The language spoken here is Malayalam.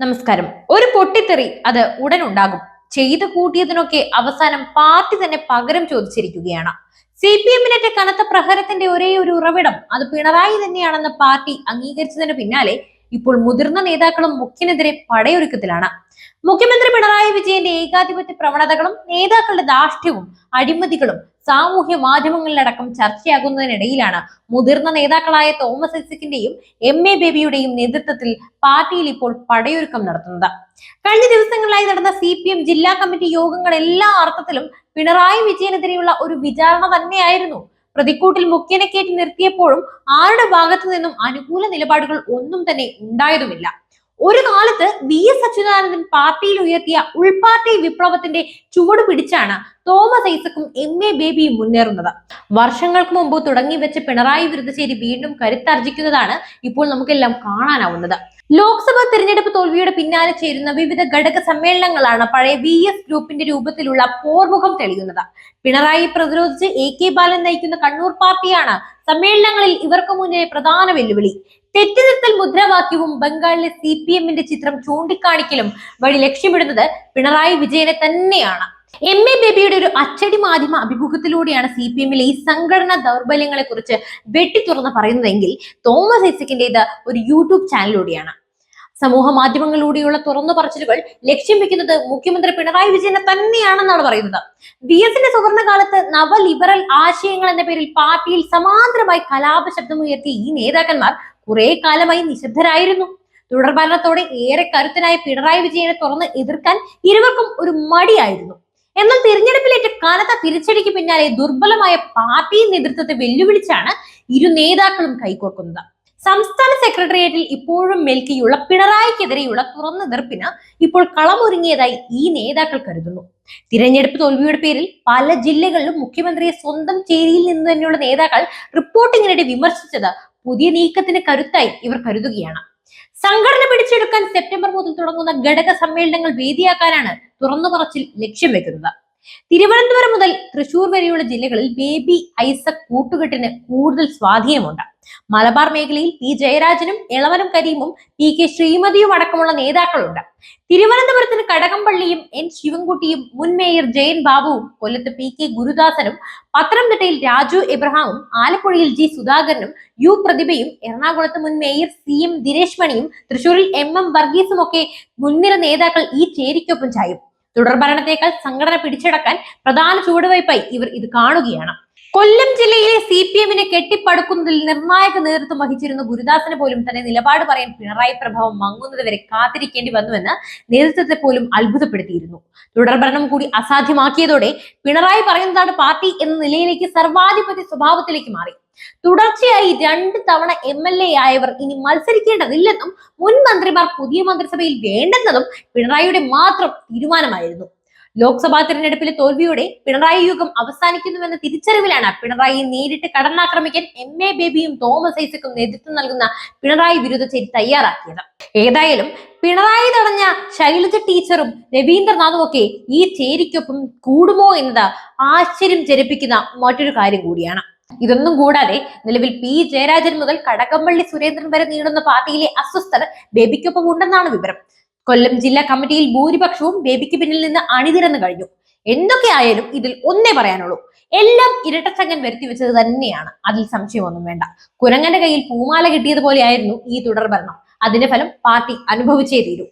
നമസ്കാരം. ഒരു പൊട്ടിത്തെറി അത് ഉടൻ ഉണ്ടാകും ചെയ്തു കൂട്ടിയതിനൊക്കെ അവസാനം പാർട്ടി തന്നെ പകരം ചോദിച്ചിരിക്കുകയാണ്. സി പി എമ്മിനേറ്റ കനത്ത പ്രഹരത്തിന്റെ ഒരേ ഒരു ഉറവിടം അത് പിണറായി തന്നെയാണെന്ന് പാർട്ടി അംഗീകരിച്ചതിന് പിന്നാലെ ഇപ്പോൾ മുതിർന്ന നേതാക്കളും മുഖ്യനെതിരെ പടയൊരുക്കത്തിലാണ്. മുഖ്യമന്ത്രി പിണറായി വിജയന്റെ ഏകാധിപത്യ പ്രവണതകളും നേതാക്കളുടെ ധാർഷ്ട്യവും അഴിമതികളും സാമൂഹ്യ മാധ്യമങ്ങളിലടക്കം ചർച്ചയാകുന്നതിനിടയിലാണ് മുതിർന്ന നേതാക്കളായ തോമസ് ഐസക്കിന്റെയും എം എ ബേബിയുടെയും നേതൃത്വത്തിൽ പാർട്ടിയിൽ ഇപ്പോൾ പടയൊരുക്കം നടത്തുന്നത്. കഴിഞ്ഞ ദിവസങ്ങളിലായി നടന്ന സി പി എം ജില്ലാ കമ്മിറ്റി യോഗങ്ങൾ എല്ലാ അർത്ഥത്തിലും പിണറായി വിജയനെതിരെയുള്ള ഒരു വിചാരണ തന്നെയായിരുന്നു. പ്രതിക്കൂട്ടിൽ മുഖ്യനെ കയറ്റി നിർത്തിയപ്പോഴും ആരുടെ ഭാഗത്തു നിന്നും അനുകൂല നിലപാടുകൾ ഒന്നും തന്നെ ഉണ്ടായതുമില്ല. ഒരു കാലത്ത് വി എസ് അച്യുതാനന്ദൻ പാർട്ടിയിൽ ഉയർത്തിയ ഉൾപാർട്ടി വിപ്ലവത്തിന്റെ ചുവട് പിടിച്ചാണ് തോമസ് ഐസക്കും എം എ ബേബിയും മുന്നേറുന്നത്. വർഷങ്ങൾക്ക് മുമ്പ് തുടങ്ങി വെച്ച പിണറായി വിരുദ്ധശ്ശേരി വീണ്ടും കരുത്തർജിക്കുന്നതാണ് ഇപ്പോൾ നമുക്കെല്ലാം കാണാനാവുന്നത്. ലോക്സഭാ തെരഞ്ഞെടുപ്പ് തോൽവിയുടെ പിന്നാലെ ചേരുന്ന വിവിധ ഘടക സമ്മേളനങ്ങളാണ് പഴയ വി എസ് ഗ്രൂപ്പിന്റെ രൂപത്തിലുള്ള പോർമുഖം തെളിയുന്നത്. പിണറായി പ്രതിരോധിച്ച് എ കെ ബാലൻ നയിക്കുന്ന കണ്ണൂർ പാർട്ടിയാണ് സമ്മേളനങ്ങളിൽ ഇവർക്ക് മുന്നിലെ പ്രധാന വെല്ലുവിളി. തെറ്റുതിരുത്തൽ മുദ്രാവാക്യവും ബംഗാളിലെ സി പി എമ്മിന്റെ ചിത്രം ചൂണ്ടിക്കാണിക്കലും വഴി ലക്ഷ്യമിടുന്നത് പിണറായി വിജയനെ തന്നെയാണ്. എം എ ബേബിയുടെ ഒരു അച്ചടി മാധ്യമ അഭിമുഖത്തിലൂടെയാണ് സി പി എമ്മിലെ ഈ സംഘടനാ ദൗർബല്യങ്ങളെ കുറിച്ച് വെട്ടി തുറന്ന് പറയുന്നതെങ്കിൽ തോമസ് ഐസക്കിന്റേത് ഒരു യൂട്യൂബ് ചാനലിലൂടെയാണ്. സമൂഹ മാധ്യമങ്ങളിലൂടെയുള്ള തുറന്നു പറച്ചിലുകൾ ലക്ഷ്യം വെക്കുന്നത് മുഖ്യമന്ത്രി പിണറായി വിജയനെ തന്നെയാണെന്നാണ് പറയുന്നത്. വി എസിന്റെ സുവർണകാലത്ത് നവ ലിബറൽ ആശയങ്ങൾ എന്ന പേരിൽ പാർട്ടിയിൽ സമാന്തരമായി കലാപ ശബ്ദമുയർത്തിയ ഈ നേതാക്കന്മാർ കുറെ കാലമായി നിശബ്ദരായിരുന്നു. തുടർഭരണത്തോടെ ഏറെ കരുത്തനായ പിണറായി വിജയനെ തുറന്ന് എതിർക്കാൻ ഇരുവർക്കും ഒരു മടിയായിരുന്നു. എന്നാൽ തിരഞ്ഞെടുപ്പിലേറ്റ കനത്ത തിരിച്ചടിക്ക് പിന്നാലെ ദുർബലമായ പാർട്ടി നേതൃത്വത്തെ വെല്ലുവിളിച്ചാണ് ഇരു നേതാക്കളും കൈകോർക്കുന്നത്. സംസ്ഥാന സെക്രട്ടേറിയറ്റിൽ ഇപ്പോഴും മേൽക്കിയുള്ള പിണറായിക്കെതിരെയുള്ള തുറന്ന എതിർപ്പിന് ഇപ്പോൾ കളമൊരുങ്ങിയതായി ഈ നേതാക്കൾ കരുതുന്നു. തിരഞ്ഞെടുപ്പ് തോൽവിയുടെ പേരിൽ പല ജില്ലകളിലും മുഖ്യമന്ത്രിയെ സ്വന്തം ചേരിയിൽ നിന്ന് തന്നെയുള്ള നേതാക്കൾ റിപ്പോർട്ടിങ്ങിനിടെ വിമർശിച്ചത് പുതിയ നീക്കത്തിന് കരുത്തായി ഇവർ കരുതുകയാണ്. സംഘടന പിടിച്ചെടുക്കാൻ സെപ്റ്റംബർ മുതൽ തുടങ്ങുന്ന ഘടക സമ്മേളനങ്ങൾ വേദിയാക്കാനാണ് തുറന്നു പറച്ചിൽ ലക്ഷ്യം വെക്കുന്നത്. തിരുവനന്തപുരം മുതൽ തൃശൂർ വരെയുള്ള ജില്ലകളിൽ ബേബി ഐസക് കൂട്ടുകെട്ടിന് കൂടുതൽ സ്വാധീനമുണ്ട്. മലബാർ മേഖലയിൽ പി ജയരാജനും ഇളവനും കരീമും പി കെ ശ്രീമതിയും അടക്കമുള്ള നേതാക്കളുണ്ട്. തിരുവനന്തപുരത്തിന് കടകംപള്ളിയും എൻ ശിവൻകുട്ടിയും മുൻ മേയർ ജയൻ ബാബുവും കൊല്ലത്ത് പി കെ ഗുരുദാസനും പത്തനംതിട്ടയിൽ രാജു എബ്രഹാമും ആലപ്പുഴയിൽ ജി സുധാകരനും യു പ്രതിഭയും എറണാകുളത്ത് മുൻ മേയർ സി എം ദിനേശ് മണിയും തൃശൂരിൽ എം എം വർഗീസും ഒക്കെ മുൻനിര നേതാക്കൾ ഈ ചേരിക്കൊപ്പം ചായും. തുടർഭരണത്തേക്കാൾ സംഘടന പിടിച്ചടക്കാൻ പ്രധാന ചുവടുവയ്പായി ഇവർ ഇത് കാണുകയാണ്. കൊല്ലം ജില്ലയിലെ സി പി എമ്മിനെ കെട്ടിപ്പടുക്കുന്നതിൽ നിർണായക നേതൃത്വം വഹിച്ചിരുന്ന ഗുരുദാസിന് പോലും തന്നെ നിലപാട് പറയാൻ പിണറായി പ്രഭാവം മങ്ങുന്നത് വരെ കാത്തിരിക്കേണ്ടി വന്നുവെന്ന് നേതൃത്വത്തെ പോലും അത്ഭുതപ്പെടുത്തിയിരുന്നു. തുടർഭരണം കൂടി അസാധ്യമാക്കിയതോടെ പിണറായി പറയുന്നതാണ് പാർട്ടി എന്ന നിലയിലേക്ക് സർവാധിപത്യ സ്വഭാവത്തിലേക്ക് മാറി. തുടർച്ചയായി രണ്ട് തവണ എം എൽ എ ആയവർ ഇനി മത്സരിക്കേണ്ടതില്ലെന്നും മുൻ മന്ത്രിമാർ പുതിയ മന്ത്രിസഭയിൽ വേണ്ടെന്നതും പിണറായിയുടെ മാത്രം തീരുമാനമായിരുന്നു. ലോക്സഭാ തിരഞ്ഞെടുപ്പിലെ തോൽവിയോടെ പിണറായി യുഗം അവസാനിക്കുന്നുവെന്ന തിരിച്ചറിവിലാണ് പിണറായി നേരിട്ട് കടന്നാക്രമിക്കാൻ എം എ ബേബിയും തോമസ് ഐസക്കും നേതൃത്വം നൽകുന്ന പിണറായി വിരുദ്ധ ചേരി തയ്യാറാക്കിയത്. ഏതായാലും പിണറായി തടഞ്ഞ ശൈലജ ടീച്ചറും രവീന്ദ്രനാഥും ഒക്കെ ഈ ചേരിക്കൊപ്പം കൂടുമോ എന്നത് ആശ്ചര്യം ജനിപ്പിക്കുന്ന മറ്റൊരു കാര്യം കൂടിയാണ്. ഇതൊന്നും കൂടാതെ നിലവിൽ പി ജയരാജൻ മുതൽ കടകംപള്ളി സുരേന്ദ്രൻ വരെ നീളുന്ന പാർട്ടിയിലെ അസ്വസ്ഥത ബേബിക്കൊപ്പം ഉണ്ടെന്നാണ് വിവരം. കൊല്ലം ജില്ലാ കമ്മിറ്റിയിൽ ഭൂരിപക്ഷവും ബേബിക്ക് പിന്നിൽ നിന്ന് അണിനിരന്നു കഴിഞ്ഞു. എന്തൊക്കെയായാലും ഇതിൽ ഒന്നേ പറയാനുള്ളൂ. എല്ലാം ഇരട്ടച്ചങ്ങൻ വരുത്തി വെച്ചത് തന്നെയാണ്. അതിൽ സംശയമൊന്നും വേണ്ട. കുരങ്ങന്റെ കയ്യിൽ പൂമാല കിട്ടിയതുപോലെയായിരുന്നു ഈ തുടർഭരണം. അതിന്റെ ഫലം പാർട്ടി അനുഭവിച്ചേ തീരൂ.